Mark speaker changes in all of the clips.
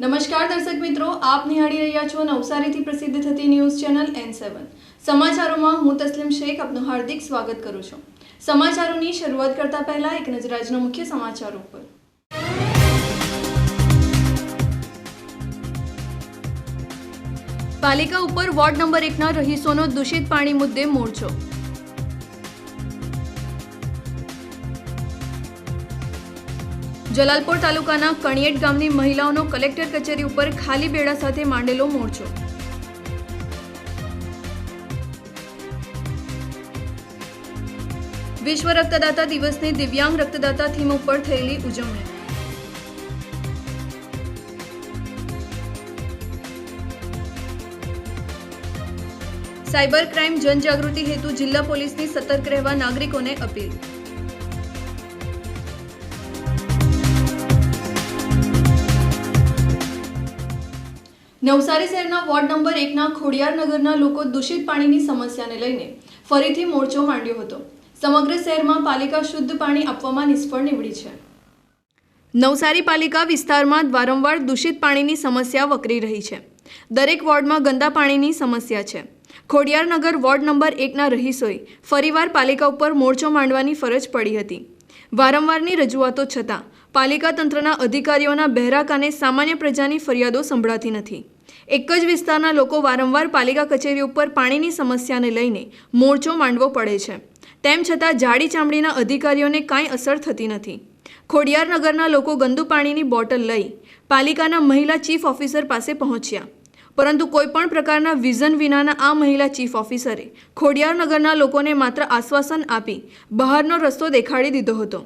Speaker 1: નમસ્કાર દર્શક મિત્રો, આપ નિહાળી રહ્યા છો નવસારીથી પ્રસિદ્ધ થતી ન્યૂઝ ચેનલ એન સેવન સમાચારોમાં હું તસ્લીમ શેખ, આપનું હાર્દિક સ્વાગત કરું છું. સમાચારોની શરૂઆત કરતા પહેલા એક નજર આજના મુખ્ય સમાચારો પર પાલિકા ઉપર વોર્ડ નંબર એકના રહીશોનો દૂષિત પાણી મુદ્દે મોરચો. જલાલપોર તાલુકાના કણિયેટ ગામની મહિલાઓનો કલેક્ટર કચેરી ઉપર ખાલી બેડા સાથે માંડેલો મોરચો. વિશ્વ રક્તદાતા દિવસની દિવ્યાંગ રક્તદાતા થીમ ઉપર થયેલી ઉજવણી. સાયબર ક્રાઇમ જનજાગૃતિ હેતુ જિલ્લા પોલીસની સતર્ક રહેવા નાગરિકોને અપીલ. નવસારી શહેરના વોર્ડ નંબર એકના ખોડિયાર નગરના લોકો દૂષિત પાણીની સમસ્યાને લઈને ફરીથી મોરચો માંડ્યો હતો. સમગ્ર શહેરમાં પાલિકા શુદ્ધ પાણી આપવામાં નિષ્ફળ નીવડી છે. નવસારી પાલિકા વિસ્તારમાં વારંવાર દૂષિત પાણીની સમસ્યા વકરી રહી છે. દરેક વોર્ડમાં ગંદા પાણીની સમસ્યા છે. ખોડિયારનગર વોર્ડ નંબર એકના રહીશોએ ફરીવાર પાલિકા ઉપર મોરચો માંડવાની ફરજ પડી હતી. વારંવારની રજૂઆતો છતાં પાલિકા તંત્રના અધિકારીઓના બહેરા કાને સામાન્ય પ્રજાની ફરિયાદો સંભળાતી નથી. એક જ વિસ્તારના લોકો વારંવાર પાલિકા કચેરી ઉપર પાણીની સમસ્યાને લઈને મોરચો માંડવો પડે છે. તેમ છતાં જાડી ચામડીના અધિકારીઓને કાંઈ અસર થતી નથી. ખોડિયારનગરના લોકો ગંદુ પાણીની બોટલ લઈ પાલિકાના મહિલા ચીફ ઓફિસર પાસે પહોંચ્યા. પરંતુ કોઈપણ પ્રકારના વિઝન વિનાના આ મહિલા ચીફ ઓફિસરે ખોડિયારનગરના લોકોને માત્ર આશ્વાસન આપી બહારનો રસ્તો દેખાડી દીધો હતો.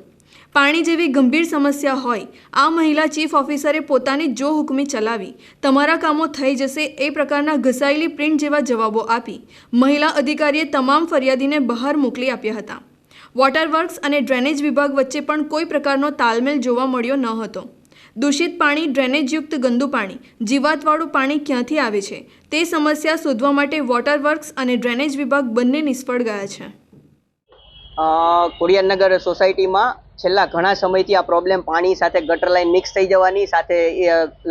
Speaker 1: પાણી જેવી ગંભીર સમસ્યા હોય આ મહિલા ચીફ ઓફિસરે પોતાની જો હુકમી ચલાવી. તમારા કામો થઈ જશે એ પ્રકારના ઘસાયેલી પ્રિન્ટ જેવા જવાબો આપી મહિલા અધિકારીએ તમામ ફરિયાદીને બહાર મોકલી આપ્યા હતા. વોટર વર્ક્સ અને ડ્રેનેજ વિભાગ વચ્ચે પણ કોઈ પ્રકારનો તાલમેલ જોવા મળ્યો ન હતો. દૂષિત પાણી ડ્રેનેજયુક્ત ગંદુ પાણી જીવાતવાળું પાણી ક્યાંથી આવે છે? તે સમસ્યા શોધવા માટે વોટર વર્ક્સ અને ડ્રેનેજ વિભાગ બંને નિષ્ફળ ગયા છે.
Speaker 2: અ, સોસાયટીમાં છેલ્લા ઘણા સમયથી આ પ્રોબ્લેમ પાણી સાથે ગટર લાઈન મિક્સ થઈ જવાની, સાથે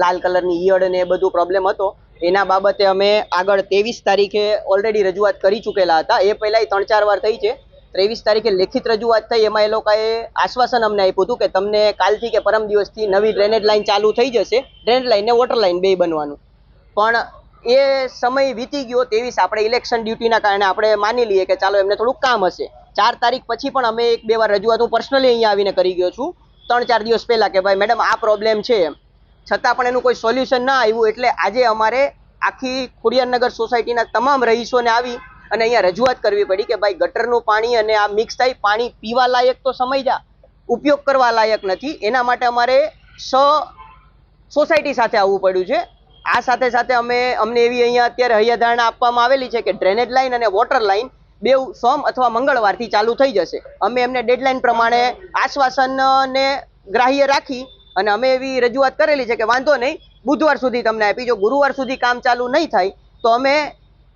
Speaker 2: લાલ કલરની ઈયળ ને એ બધું પ્રોબ્લેમ હતો. એના બાબતે અમે આગળ ત્રેવીસ તારીખે ઓલરેડી રજૂઆત કરી ચૂકેલા હતા. એ પહેલાંય ત્રણ ચાર વાર થઈ છે. ત્રેવીસ તારીખે લેખિત રજૂઆત થઈ. એમાં એ લોકોએ આશ્વાસન અમને આપ્યું હતું કે તમને કાલથી કે પરમ દિવસથી નવી ડ્રેનેજ લાઈન ચાલુ થઈ જશે. ડ્રેનેજ લાઈન ને વોટર લાઈન બે બનવાનું. પણ એ સમય વીતી ગયો. ત્રેવીસ આપણે ઇલેક્શન ડ્યુટીના કારણે આપણે માની લઈએ કે ચાલો એમને થોડુંક કામ હશે. ચાર તારીખ પછી પણ અમે એક બે વાર રજૂઆત, હું પર્સનલી અહીંયા આવીને કરી ગયો છું. ત્રણ ચાર દિવસ પહેલાં કે ભાઈ, મેડમ, આ પ્રોબ્લેમ છે. એમ છતાં પણ એનું કોઈ સોલ્યુશન ના આવ્યું, એટલે આજે અમારે આખી ખોડિયારનગર સોસાયટીના તમામ રહીશોને આવી અને અહીંયા રજૂઆત કરવી પડી કે ભાઈ, ગટરનું પાણી અને આ મિક્સ થાય, પાણી પીવા લાયક તો સમય જા, ઉપયોગ કરવા લાયક નથી. એના માટે અમારે સ સોસાયટી સાથે આવવું પડ્યું છે. આ સાથે સાથે અમે, અમને એવી અહીંયા અત્યારે હૈયાધારણા આપવામાં આવેલી છે કે ડ્રેનેજ લાઈન અને વોટર લાઈન બેઉ સોમ અથવા મંગળવારથી ચાલુ થઈ જશે. અમે એમને ડેડલાઇન પ્રમાણે આશ્વાસનને ગ્રાહ્ય રાખી અને અમે એવી રજૂઆત કરેલી છે કે વાંધો નહીં, બુધવાર સુધી તમને આપી. જો ગુરુવાર સુધી કામ ચાલુ નહીં થાય, તો અમે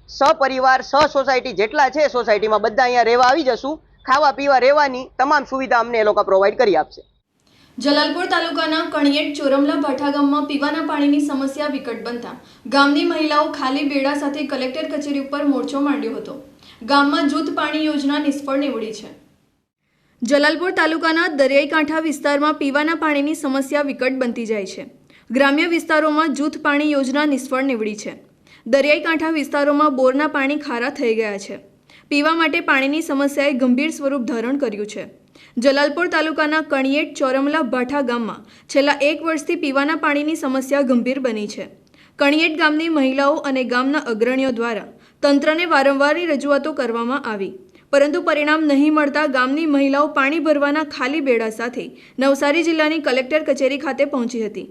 Speaker 2: સપરિવાર સ સોસાયટી જેટલા છે સોસાયટીમાં બધા અહીંયા રહેવા આવી જશું. ખાવા પીવા રહેવાની તમામ સુવિધા અમને એ લોકો પ્રોવાઈડ કરી આપશે.
Speaker 1: જલાલપુર તાલુકાના કણિયેટ ચોરમલા ભાઠા ગામમાં પીવાના પાણીની સમસ્યા વિકટ બનતા ગામની મહિલાઓ ખાલી બેડા સાથે કલેક્ટર કચેરી ઉપર મોરચો માંડ્યો હતો. ગામમાં જૂથ પાણી યોજના નિષ્ફળ નીવડી છે. જલાલપુર તાલુકાના દરિયાઈ કાંઠા વિસ્તારમાં પીવાના પાણીની સમસ્યા વિકટ બનતી જાય છે. ગ્રામ્ય વિસ્તારોમાં જૂથ પાણી યોજના નિષ્ફળ નીવડી છે. દરિયાઈ કાંઠા વિસ્તારોમાં બોરના પાણી ખારા થઈ ગયા છે. પીવા માટે પાણીની સમસ્યાએ ગંભીર સ્વરૂપ ધારણ કર્યું છે. જલાલપુર તાલુકાના કણિયેટ ચોરમલા ભાઠા ગામમાં છેલ્લા એક વર્ષથી પીવાના પાણીની સમસ્યા ગંભીર બની છે. કણિયેટ ગામની મહિલાઓ અને ગામના અગ્રણીઓ દ્વારા તંત્રને વારંવારની રજૂઆતો કરવામાં આવી. પરંતુ પરિણામ નહીં મળતા ગામની મહિલાઓ પાણી ભરવાના ખાલી બેડા સાથે નવસારી જિલ્લાની કલેક્ટર કચેરી ખાતે પહોંચી હતી.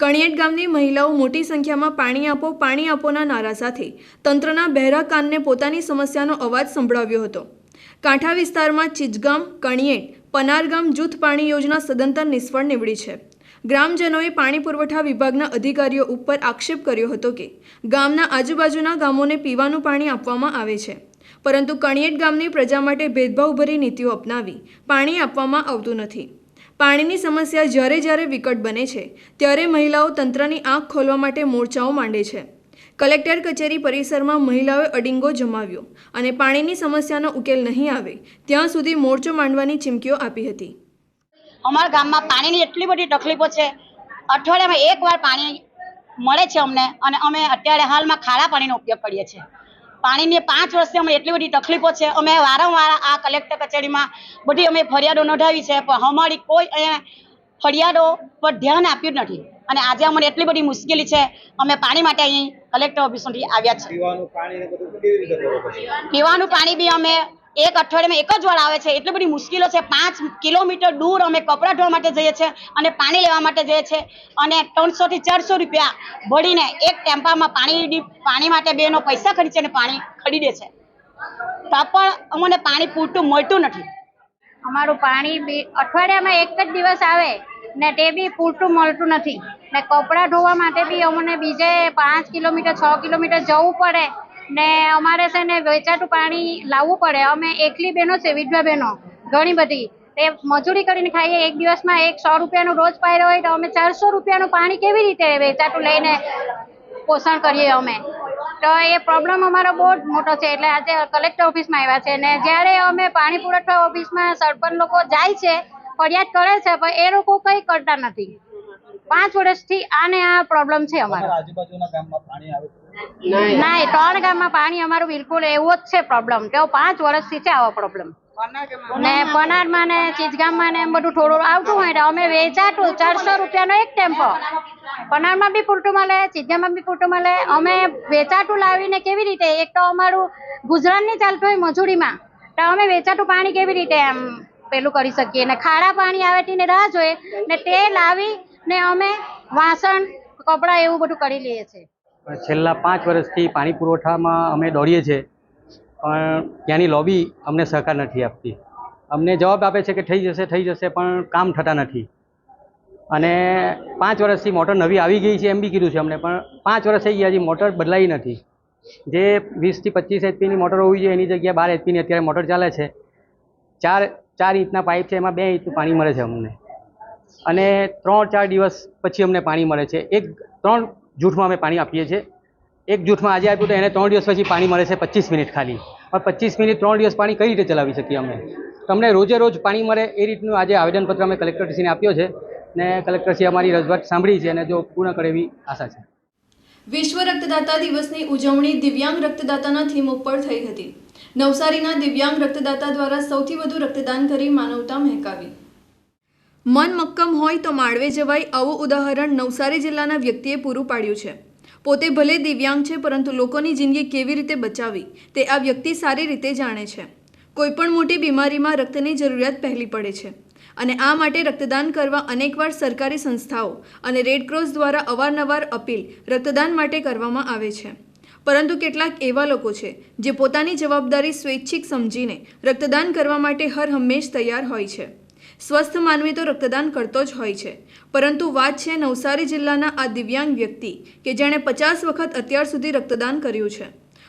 Speaker 1: કણિયેટ ગામની મહિલાઓ મોટી સંખ્યામાં પાણી આપો, પાણી આપોના નારા સાથે તંત્રના બહેરા કાનને પોતાની સમસ્યાનો અવાજ સંભળાવ્યો હતો. કાંઠા વિસ્તારમાં ચીચગામ કણિયેટ, પનારગામ જૂથ પાણી યોજના સદંતર નિષ્ફળ નીવડી છે. ગ્રામજનોએ પાણી પુરવઠા વિભાગના અધિકારીઓ ઉપર આક્ષેપ કર્યો હતો કે ગામના આજુબાજુના ગામોને પીવાનું પાણી આપવામાં આવે છે. પરંતુ કણિયેટ ગામની પ્રજા માટે ભેદભાવભરી નીતિઓ અપનાવી પાણી આપવામાં આવતું નથી. પાણીની સમસ્યા જ્યારે જ્યારે વિકટ બને છે, ત્યારે મહિલાઓ તંત્રની આંખ ખોલવા માટે મોરચાઓ માંડે છે. કલેક્ટર કચેરી પરિસરમાં મહિલાઓએ અડિંગો જમાવ્યો અને પાણીની સમસ્યાનો ઉકેલ નહીં આવે, ત્યાં સુધી મોરચો માંડવાની ચીમકીઓ આપી હતી.
Speaker 3: અમારા ગામમાં પાણીની એટલી બધી તકલીફો છે. અઠવાડિયામાં એકવાર પાણી મળે છે અમને અને અમે અત્યારે હાલમાં ખારા પાણીનો ઉપયોગ કરીએ છીએ. પાણીની પાંચ વર્ષથી અમને એટલી બધી તકલીફો છે. અમે વારંવાર આ કલેક્ટર કચેરીમાં બધી અમે ફરિયાદો નોંધાવી છે પણ અમારી કોઈ અહીંયા ફરિયાદો પર ધ્યાન આપ્યું જ નથી. અને આજે અમને એટલી બધી મુશ્કેલી છે. અમે પાણી માટે અહીં કલેક્ટર ઓફિસ સુધી આવ્યા છે
Speaker 4: પીવાનું પાણી ને બધું કેવી રીતે કરો પછી
Speaker 3: પીવાનું પાણી બી અમે એક અઠવાડિયામાં એક જ વાર આવે છે. એટલી બધી મુશ્કેલીઓ છે. પાંચ કિલોમીટર દૂર અમે કપડાં ધોવા માટે જઈએ છીએ અને પાણી લેવા માટે જઈએ છીએ. અને ત્રણસોથી ચારસો રૂપિયા ભરીને એક ટેમ્પામાં પાણી પાણી માટે બેનો પૈસા ખરીદે અને પાણી ખરીદે છે. તો પણ અમને પાણી પૂરતું મળતું નથી.
Speaker 5: અમારું પાણી બી અઠવાડિયામાં એક જ દિવસ આવે ને તે બી પૂરતું મળતું નથી. ને કપડાં ધોવા માટે બી અમને બીજે પાંચ કિલોમીટર, છ કિલોમીટર જવું પડે. ને અમારે છે ને વેચાતું પાણી લાવવું પડે. અમે એકલી બહેનો છે, વિધવા બહેનો, ઘણી બધી. તે મજૂરી કરીને ખાઈએ, એક દિવસમાં એક સો રૂપિયાનો રોજ પાયરો હોય તો અમે ચારસો રૂપિયાનું પાણી કેવી રીતે વેચાતું લઈને પોષણ કરીએ અમે? તો એ પ્રોબ્લેમ અમારો બહુ જ મોટો છે. એટલે આજે કલેક્ટર ઓફિસમાં આવ્યા છે ને જ્યારે અમે પાણી પુરવઠા ઓફિસમાં સરપંચ લોકો જાય છે, ફરિયાદ કરે છે, પણ એ લોકો કંઈ કરતા નથી. પાંચ વર્ષથી આને આ પ્રોબ્લેમ છે અમારો.
Speaker 4: આજુબાજુના ગામમાં પાણી આવે
Speaker 5: ના એ ત્રણ ગામમાં પાણી અમારું બિલકુલ એવો જ છે પ્રોબ્લેમ કે પાંચ વર્ષથી છે આવો પ્રોબ્લેમ ને પનારમાં ને ચીજગામમાં ને એમ બધું થોડું આવતું હોય ને અમે વેચાતું ચારસો રૂપિયાનો એક ટેમ્પો. પનારમાં બી પૂરતું મળે ચીજગામમાં બી પૂરતું મળે. અમે વેચાતું લાવીને કેવી રીતે? એક તો અમારું ગુજરાત નહીં ચાલતું હોય મજૂરીમાં. તો અમે વેચાતું પાણી કેવી રીતે એમ પેલું કરી શકીએ? ને ખારા પાણી આવે ને રાહ જોઈએ ને તે લાવી ને અમે વાસણ કપડાં એવું બધું કરી લઈએ છીએ.
Speaker 6: છેલ્લા પાંચ વર્ષથી પાણી પુરવઠામાં અમે દોડીએ છીએ, પણ ત્યાંની લોબી અમને સહકાર નથી આપતી. અમને જવાબ આપે છે કે થઈ જશે થઈ જશે, પણ કામ થતા નથી. અને પાંચ વર્ષથી મોટર નવી આવી ગઈ છે એમ બી કીધું છે અમને, પણ પાંચ વર્ષ થઈ ગયા હજી મોટર બદલાઈ નથી. જે વીસથી પચીસ એચપીની મોટર હોવી જોઈએ, એની જગ્યાએ બાર એચપીની અત્યારે મોટર ચાલે છે. ચાર ચાર ઇંચના પાઇપ છે, એમાં બે ઇંચનું પાણી મળે છે અમને. અને ત્રણ, ચાર દિવસ પછી અમને પાણી મળે છે. એક, ત્રણ જૂથમાં અમે પાણી આપીએ છીએ. એક જૂઠમાં આજે આપ્યું તો એને ત્રણ દિવસ પછી પાણી મળે છે પચીસ મિનિટ ખાલી. પણ પચીસ મિનિટ ત્રણ દિવસ પાણી કઈ રીતે ચલાવી શકીએ અમે? તમને રોજે રોજ પાણી મળે એ રીતનું આજે આવેદનપત્ર અમે કલેક્ટરશ્રીને આપ્યો છે ને કલેક્ટરશ્રી અમારી રજૂઆત સાંભળી છે અને જો પૂર્ણ કરે એવી આશા છે.
Speaker 1: વિશ્વ રક્તદાતા દિવસની ઉજવણી દિવ્યાંગ રક્તદાતાના થીમ ઉપર થઈ હતી. નવસારીના દિવ્યાંગ રક્તદાતા દ્વારા સૌથી વધુ રક્તદાન કરી માનવતા મહેકાવી. મન મક્કમ હોય તો માળવે જવાય આવું ઉદાહરણ નવસારી જિલ્લાના વ્યક્તિએ પૂરું પાડ્યું છે. પોતે ભલે દિવ્યાંગ છે, પરંતુ લોકોની જિંદગી કેવી રીતે બચાવવી, તે આ વ્યક્તિ સારી રીતે જાણે છે. કોઈપણ મોટી બીમારીમાં રક્તની જરૂરિયાત પહેલી પડે છે. અને આ માટે રક્તદાન કરવા અનેકવાર સરકારી સંસ્થાઓ અને રેડક્રોસ દ્વારા અવારનવાર અપીલ રક્તદાન માટે કરવામાં આવે છે. પરંતુ કેટલાક એવા લોકો છે, જે પોતાની જવાબદારી સ્વૈચ્છિક સમજીને રક્તદાન કરવા માટે હર હંમેશ તૈયાર હોય છે. સ્વસ્થ માનવી તો રક્તદાન કરતો જ હોય છે. પરંતુ વાત છે નવસારી જિલ્લાના આ દિવ્યાંગ વ્યક્તિ કે જેણે પચાસ વખત અત્યાર સુધી રક્તદાન કર્યું છે.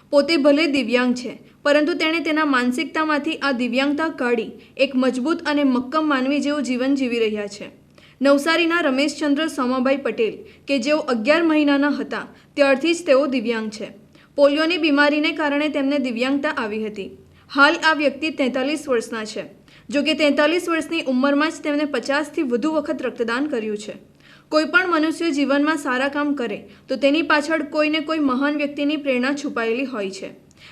Speaker 1: પોતે ભલે દિવ્યાંગ છે, પરંતુ તેણે તેના માનસિકતામાંથી આ દિવ્યાંગતા કાઢી એક મજબૂત અને મક્કમ માનવી જેવું જીવન જીવી રહ્યા છે. નવસારીના રમેશચંદ્ર સોમાભાઈ પટેલ, કે જેઓ અગિયાર મહિનાના હતા, ત્યારથી જ તેઓ દિવ્યાંગ છે. પોલિયોની બીમારીને કારણે તેમને દિવ્યાંગતા આવી હતી. હાલ આ વ્યક્તિ તેતાલીસ વર્ષના છે. જો કે તેતાલીસ વર્ષની ઉંમરમાં જ તેમણે પચાસથી વધુ વખત રક્તદાન કર્યું છે. કોઈપણ મનુષ્ય જીવનમાં સારા કામ કરે, તો તેની પાછળ કોઈને કોઈ મહાન વ્યક્તિની પ્રેરણા છુપાયેલી હોય છે.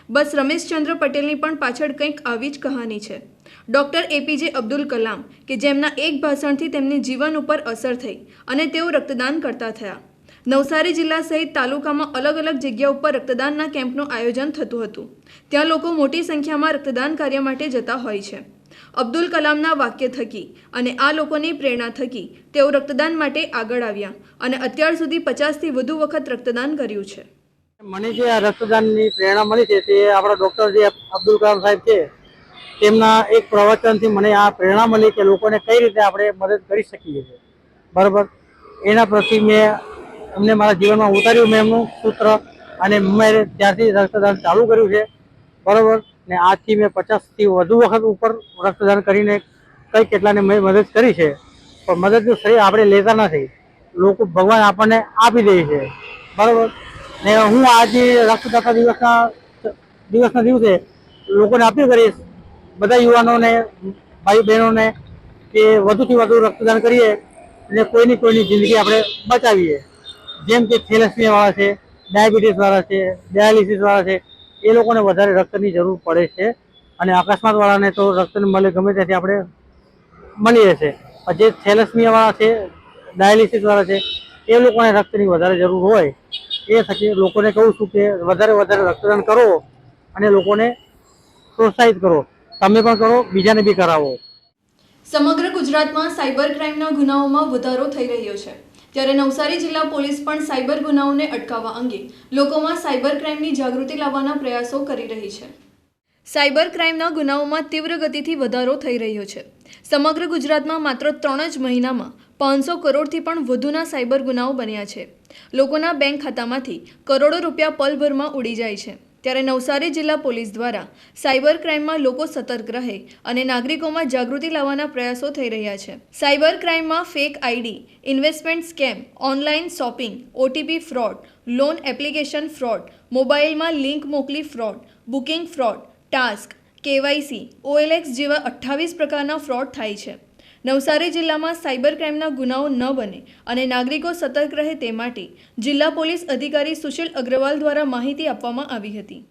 Speaker 1: બસ રમેશચંદ્ર પટેલની પણ પાછળ કંઈક આવી જ કહાની છે. ડૉક્ટર એપીજે અબ્દુલ કલામ, કે જેમના એક ભાષણથી તેમની જીવન ઉપર અસર થઈ અને તેઓ રક્તદાન કરતા થયા. નવસારી જિલ્લા સહિત તાલુકામાં અલગ અલગ જગ્યા ઉપર રક્તદાનના કેમ્પનું આયોજન થતું હતું. ત્યાં લોકો મોટી સંખ્યામાં રક્તદાન કાર્ય માટે જતા હોય છે. અબ્દુલ કલામના વાક્ય થકી અને આ લોકોની પ્રેરણા થકી તેઓ રક્તદાન માટે આગળ આવ્યા અને અત્યાર સુધી પચાસથી વધુ વખત રક્તદાન કર્યું છે.
Speaker 7: મને જે આ રક્તદાનની પ્રેરણા મળી છે તે આપણા ડૉક્ટર જે અબ્દુલ કલામ સાહેબ છે, તેમના એક પ્રવચનથી મને આ પ્રેરણા મળી કે લોકોને કઈ રીતે આપણે મદદ કરી શકીએ છીએ. બરાબર? એના પ્રતિ મેં એમને મારા જીવનમાં ઉતાર્યું મેં એમનું સૂત્ર અને મેં ત્યારથી રક્તદાન ચાલુ કર્યું છે. બરાબર? ને આજથી મેં પચાસથી વધુ વખત ઉપર રક્તદાન કરીને કઈ કેટલાને મેં મદદ કરી છે. પણ મદદનું શ્રેય આપણે લેતા નથી. લોકો ભગવાન આપણને આપી દે છે. બરાબર? ને હું આજે રક્તદાતા દિવસના દિવસના દિવસે લોકોને અપીલ કરીશ, બધા યુવાનોને ભાઈ બહેનોને કે વધુથી વધુ રક્તદાન કરીએ અને કોઈની કોઈની જિંદગી આપણે બચાવીએ. જેમ કે થેલેસમિયાવાળા છે, ડાયાબિટીસવાળા છે, ડાયાલિસિસવાળા છે એ લોકોને વધારે રક્તની જરૂર પડે છે અને અકસ્માતવાળાને તો રક્ત મળે ગમે ત્યાંથી આપણે મળી રહેશે જે થેલેસમિયાવાળા છે, ડાયાલિસિસવાળા છે, એ લોકોને રક્તની વધારે જરૂર હોય. એ થકી લોકોને કહું છું કે વધારે વધારે રક્તદાન કરો અને લોકોને પ્રોત્સાહિત કરો. તમે પણ કરો, બીજાને બી કરાવો.
Speaker 1: સમગ્ર ગુજરાતમાં સાયબર ક્રાઇમના ગુનાઓમાં વધારો થઈ રહ્યો છે. ત્યારે નવસારી જિલ્લા પોલીસ પણ સાયબર ગુનાઓને અટકાવવા અંગે લોકોમાં સાયબર ક્રાઇમની જાગૃતિ લાવવાના પ્રયાસો કરી રહી છે. સાયબર ક્રાઇમના ગુનાઓમાં તીવ્ર ગતિથી વધારો થઈ રહ્યો છે. સમગ્ર ગુજરાતમાં માત્ર ત્રણ જ મહિનામાં પાંચસો કરોડથી પણ વધુના સાયબર ગુનાઓ બન્યા છે. લોકોના બેંક ખાતામાંથી કરોડો રૂપિયા પલભરમાં ઉડી જાય છે. ત્યારે નવસારી જિલ્લા પોલીસ દ્વારા સાયબર ક્રાઇમમાં લોકો સતર્ક રહે અને નાગરિકોમાં જાગૃતિ લાવવાના પ્રયાસો થઈ રહ્યા છે. Cyber ક્રાઇમમાં fake ID, investment scam, online shopping, OTP fraud, loan application fraud, મોબાઈલમાં લિંક મોકલી fraud, booking fraud, task, KYC, OLX જેવા અઠ્ઠાવીસ પ્રકારના ફ્રોડ થાય છે. નવસારી જિલ્લામાં સાયબર ક્રાઇમના ગુનાઓ ન બને અને નાગરિકો સતર્ક રહે તે માટે જિલ્લા પોલીસ અધિકારી સુશીલ અગ્રવાલ દ્વારા માહિતી આપવામાં આવી હતી.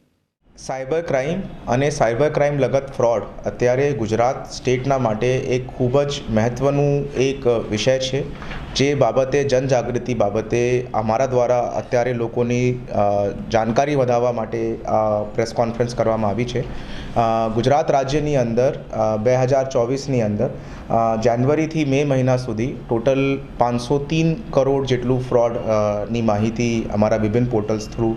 Speaker 8: સાયબર ક્રાઇમ અને સાયબર ક્રાઇમ લગત ફ્રોડ અત્યારે ગુજરાત સ્ટેટના માટે એક ખૂબ જ મહત્ત્વનું એક વિષય છે. જે બાબતે જનજાગૃતિ બાબતે અમારા દ્વારા અત્યારે લોકોની જાણકારી વધારવા માટે પ્રેસ કોન્ફરન્સ કરવામાં આવી છે. ગુજરાત રાજ્યની અંદર બે હજાર ચોવીસની અંદર જાન્યુઆરીથી મે મહિના સુધી ટોટલ પાંચસો તીન કરોડ જેટલું ફ્રોડની માહિતી અમારા વિભિન્ન પોર્ટલ્સ થ્રુ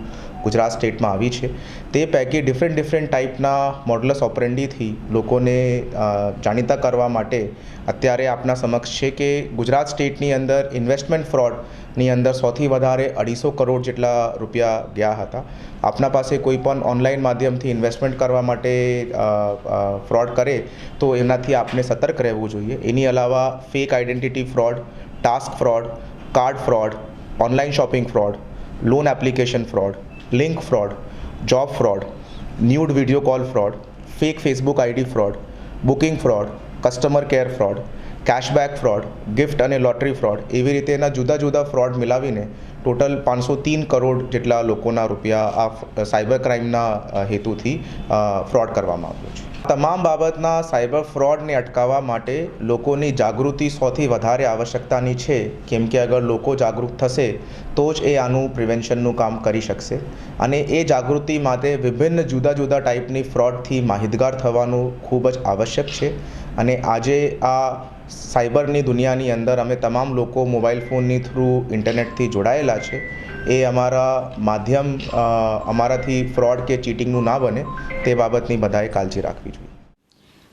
Speaker 8: ગુજરાત સ્ટેટમાં આવી છે. તે પૈકી ડિફરન્ટ ડિફરન્ટ ટાઈપના મોડલસ ઓપરેન્ડીથી લોકોને જાણીતા કરવા માટે અત્યારે આપના સમક્ષ છે કે ગુજરાત સ્ટેટની અંદર ઇન્વેસ્ટમેન્ટ ફ્રોડની અંદર સૌથી વધારે અઢીસો કરોડ જેટલા રૂપિયા ગયા હતા. આપના પાસે કોઈ પણ ઓનલાઈન માધ્યમથી ઇન્વેસ્ટમેન્ટ કરવા માટે ફ્રોડ કરે તો એનાથી આપને સતર્ક રહેવું જોઈએ. એની અલાવા fake identity fraud task fraud card fraud online shopping fraud loan application fraud link fraud job fraud nude video call fraud fake Facebook ID fraud booking fraud customer care fraud cashback fraud gift અને lottery fraud એવી રીતે એના જુદા જુદા fraud મિલાવીને total પાંચસો તીન કરોડ જેટલા લોકોના રૂપિયા આ સાયબર ક્રાઇમના હેતુથી ફ્રોડ કરવામાં આવ્યો છે. તમામ બાબતના સાયબર ફ્રોડને અટકાવવા માટે લોકોની જાગૃતિ સૌથી વધારે આવશ્યકતાની છે. કેમ કે અગર લોકો જાગૃત થશે, તો જ એ આનું પ્રિવેન્શનનું કામ કરી શકશે. અને એ જાગૃતિ માટે વિભિન્ન જુદા જુદા ટાઈપની ફ્રોડથી માહિતગાર થવાનું ખૂબ જ આવશ્યક છે. અને આજે આ સાયબરની દુનિયાની અંદર અમે તમામ લોકો મોબાઈલ ફોનની થ્રુ ઇન્ટરનેટથી જોડાયેલા છે. એ અમારા માધ્યમ અમારાથી ફ્રોડ કે ચીટિંગનું ના બને તે બાબતની બધાએ કાળજી રાખવી જોઈએ.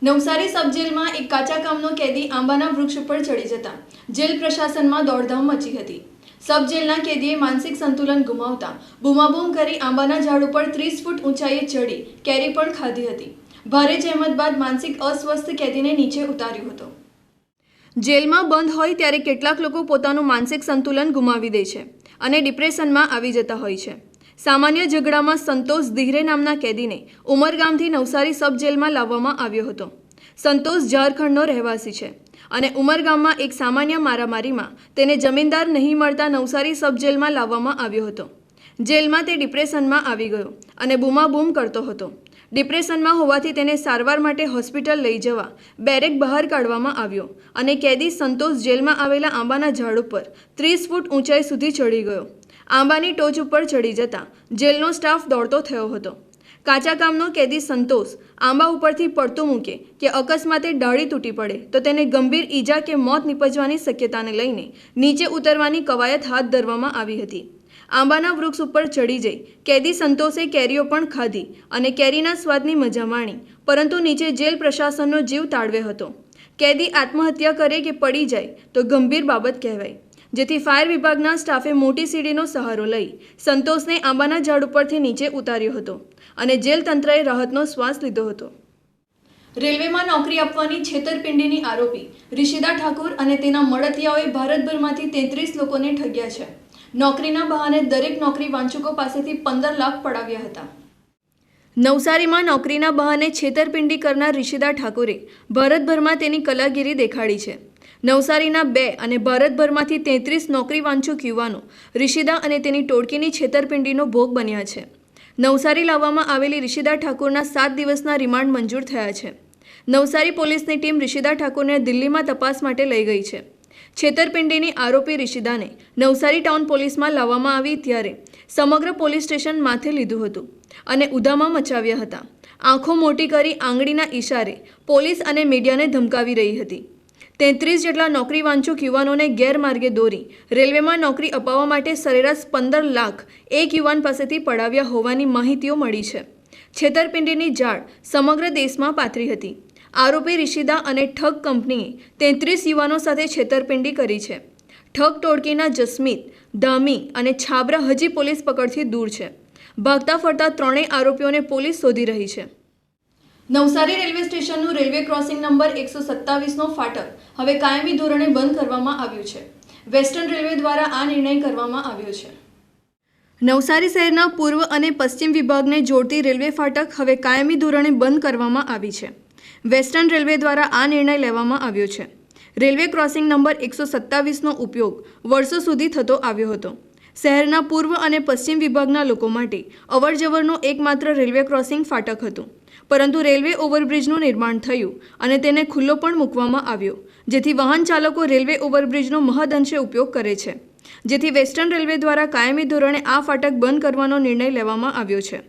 Speaker 1: નવસારી સબ જેલમાં એક કાચા કામનો કેદી આંબાના વૃક્ષ ઉપર ચડી જતા. જેલ પ્રશાસનમાં દોડધામ મચી હતી. સબ જેલના કેદીએ માનસિક સંતુલન ગુમાવતા. બૂમાબૂમ કરી આંબાના ઝાડ ઉપર ત્રીસ ફૂટ ઊંચાઈએ ચડી કેરી પણ ખાધી હતી. ભારે જહેમત બાદ માનસિક અસ્વસ્થ કેદીને નીચે ઉતાર્યો હતો. જેલમાં બંધ હોય ત્યારે કેટલાક લોકો પોતાનું માનસિક સંતુલન ગુમાવી દે છે અને ડિપ્રેશનમાં આવી જતા હોય છે. સામાન્ય ઝઘડામાં સંતોષ ધીરે નામના કેદીને ઉમરગામથી નવસારી સબ જેલમાં લાવવામાં આવ્યો હતો. સંતોષ ઝારખંડનો રહેવાસી છે અને ઉમરગામમાં એક સામાન્ય મારામારીમાં તેને જમીનદાર નહીં મળતા નવસારી સબ જેલમાં લાવવામાં આવ્યો હતો. જેલમાં તે ડિપ્રેશનમાં આવી ગયો અને બૂમાબૂમ કરતો હતો. ડિપ્રેશનમાં હોવાથી તેને સારવાર માટે હોસ્પિટલ લઈ જવા બેરેક બહાર કાઢવામાં આવ્યો અને કેદી સંતોષ જેલમાં આવેલા આંબાના ઝાડ ઉપર ત્રીસ ફૂટ ઊંચાઈ સુધી ચડી ગયો. આંબાની ટોચ ઉપર ચડી જતાં જેલનો સ્ટાફ દોડતો થયો હતો. કાચા કામનો કેદી સંતોષ આંબા ઉપરથી પડતું મૂકે કે અકસ્માતે ડાળી તૂટી પડે તો તેને ગંભીર ઈજા કે મોત નીપજવાની શક્યતાને લઈને નીચે ઉતરવાની કવાયત હાથ ધરવામાં આવી હતી. આંબાના વૃક્ષ ઉપર ચડી જઈ. કેદી સંતોષે કેરીઓ પણ ખાધી અને કેરીના સ્વાદની મજા માણી, પરંતુ નીચે જેલ પ્રશાસનનો જીવ તાળવે હતો. કેદી આત્મહત્યા કરે કે પડી જાય તો ગંભીર બાબત કહેવાય. જેથી ફાયર વિભાગના સ્ટાફે મોટી સીડીનો સહારો લઈ સંતોષને આંબાના ઝાડ ઉપરથી નીચે ઉતાર્યો હતો અને જેલ તંત્રએ રાહતનો શ્વાસ લીધો હતો. રેલવેમાં નોકરી આપવાની છેતરપિંડીની આરોપી રિષિદા ઠાકુર અને તેના મળતિયાઓએ ભારતભરમાંથી તેત્રીસ લોકોને ઠગ્યા છે. નોકરીના બહાને દરેક નોકરી વાંચુકો પાસેથી પંદર લાખ પડાવ્યા હતા. નવસારીમાં નોકરીના બહાને છેતરપિંડી કરનાર ઋષિદા ઠાકુરે ભારતભરમાં તેની કલાગીરી દેખાડી છે. નવસારીના બે અને ભારતભરમાંથી તેત્રીસ નોકરી વાંચુક યુવાનો ઋષિદા અને તેની ટોળકીની છેતરપિંડીનો ભોગ બન્યા છે. નવસારી લાવવામાં આવેલી ઋષિદા ઠાકુરના સાત દિવસના રિમાન્ડ મંજૂર થયા છે. નવસારી પોલીસની ટીમ ઋષિદા ઠાકુરને દિલ્હીમાં તપાસ માટે લઈ ગઈ છે. છેતરપિંડીની આરોપી રિશિદાને નવસારી ટાઉન પોલીસમાં લાવવામાં આવી ત્યારે સમગ્ર પોલીસ સ્ટેશન માથે લીધું હતું અને ઉદામાં મચાવ્યા હતા. આંખો મોટી કરી આંગળીના ઈશારે પોલીસ અને મીડિયાને ધમકાવી રહી હતી. તેત્રીસ જેટલા નોકરી વાંચુક યુવાનોને ગેરમાર્ગે દોરી રેલવેમાં નોકરી અપાવવા માટે સરેરાશ પંદર લાખ એક યુવાન પાસેથી પડાવ્યા હોવાની માહિતીઓ મળી છે. છેતરપિંડીની જાળ સમગ્ર દેશમાં પાથરી હતી. આરોપી રિશિદા અને ઠગ કંપનીએ તેત્રીસ યુવાનો સાથે છેતરપિંડી કરી છે. ઠગ ટોળકીના જસમીત, ધામી અને છાબરા હજી પોલીસ પકડથી દૂર છે. ભાગતા ફરતા ત્રણેય આરોપીઓને પોલીસ શોધી રહી છે. નવસારી રેલવે સ્ટેશનનું રેલવે ક્રોસિંગ નંબર એકસો સત્તાવીસનો ફાટક હવે કાયમી ધોરણે બંધ કરવામાં આવ્યું છે. વેસ્ટર્ન રેલવે દ્વારા આ નિર્ણય કરવામાં આવ્યો છે. નવસારી શહેરના પૂર્વ અને પશ્ચિમ વિભાગને જોડતી રેલવે ફાટક હવે કાયમી ધોરણે બંધ કરવામાં આવી છે. વેસ્ટર્ન રેલવે દ્વારા આ નિર્ણય લેવામાં આવ્યો છે. રેલવે ક્રોસિંગ નંબર એકસો સત્તાવીસનો ઉપયોગ વર્ષો સુધી થતો આવ્યો હતો. શહેરના પૂર્વ અને પશ્ચિમ વિભાગના લોકો માટે અવરજવરનું એકમાત્ર રેલવે ક્રોસિંગ ફાટક હતું. પરંતુ રેલવે ઓવરબ્રિજનું નિર્માણ થયું અને તેને ખુલ્લો પણ મૂકવામાં આવ્યો, જેથી વાહન ચાલકો રેલવે ઓવરબ્રિજનો મહદઅંશે ઉપયોગ કરે છે. જેથી વેસ્ટર્ન રેલવે દ્વારા કાયમી ધોરણે આ ફાટક બંધ કરવાનો નિર્ણય લેવામાં આવ્યો છે.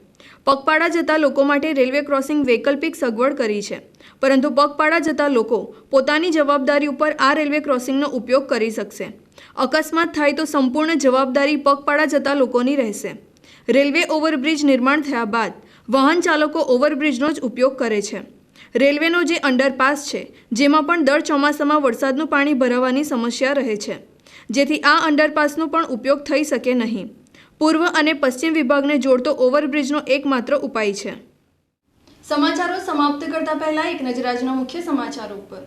Speaker 1: પગપાળા જતા લોકો માટે રેલવે ક્રોસિંગ વૈકલ્પિક સગવડ કરી છે. પરંતુ પગપાળા જતા લોકો પોતાની જવાબદારી ઉપર આ રેલવે ક્રોસિંગનો ઉપયોગ કરી શકશે. અકસ્માત થાય તો સંપૂર્ણ જવાબદારી પગપાળા જતા લોકોની રહેશે. રેલવે ઓવરબ્રિજ નિર્માણ થયા બાદ વાહન ચાલકો ઓવરબ્રિજનો જ ઉપયોગ કરે છે. રેલવેનો જે અંડરપાસ છે, જેમાં પણ દર ચોમાસામાં વરસાદનું પાણી ભરાવાની સમસ્યા રહે છે. જેથી આ અંડરપાસનો પણ ઉપયોગ થઈ શકે નહીં. પૂર્વ અને પશ્ચિમ વિભાગને જોડતો ઓવરબ્રિજનો એકમાત્ર ઉપાય છે. સમાચારો સમાપ્ત કરતા પહેલા એક નજર આજના મુખ્ય સમાચારો ઉપર.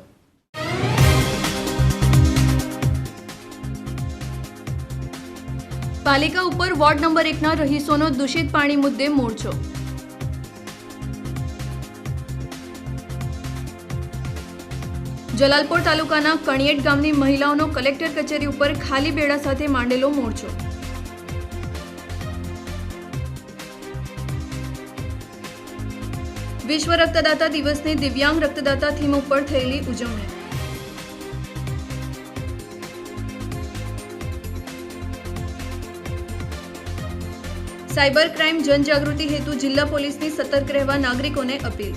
Speaker 1: પાલિકા ઉપર વોર્ડ નંબર એકના રહીશોનો દૂષિત પાણી મુદ્દે મોરચો. જલાલપોર તાલુકાના કણિયેટ ગામની મહિલાઓનો કલેક્ટર કચેરી ઉપર ખાલી બેડા સાથે માંડેલો મોરચો. વિશ્વ રક્તદાતા દિવસની દિવ્યાંગ રક્તદાતા થીમ ઉપર થયેલી ઉજવણી. સાયબર ક્રાઇમ જનજાગૃતિ હેતુ જિલ્લા પોલીસની સતર્ક રહેવા નાગરિકોને અપીલ.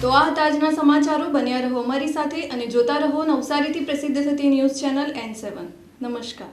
Speaker 1: તો આ હતા આજના સમાચારો. બન્યા રહો અમારી સાથે અને જોતા રહો નવસારીથી પ્રસિદ્ધ થતી ન્યૂઝ ચેનલ એન સેવન નમસ્કાર.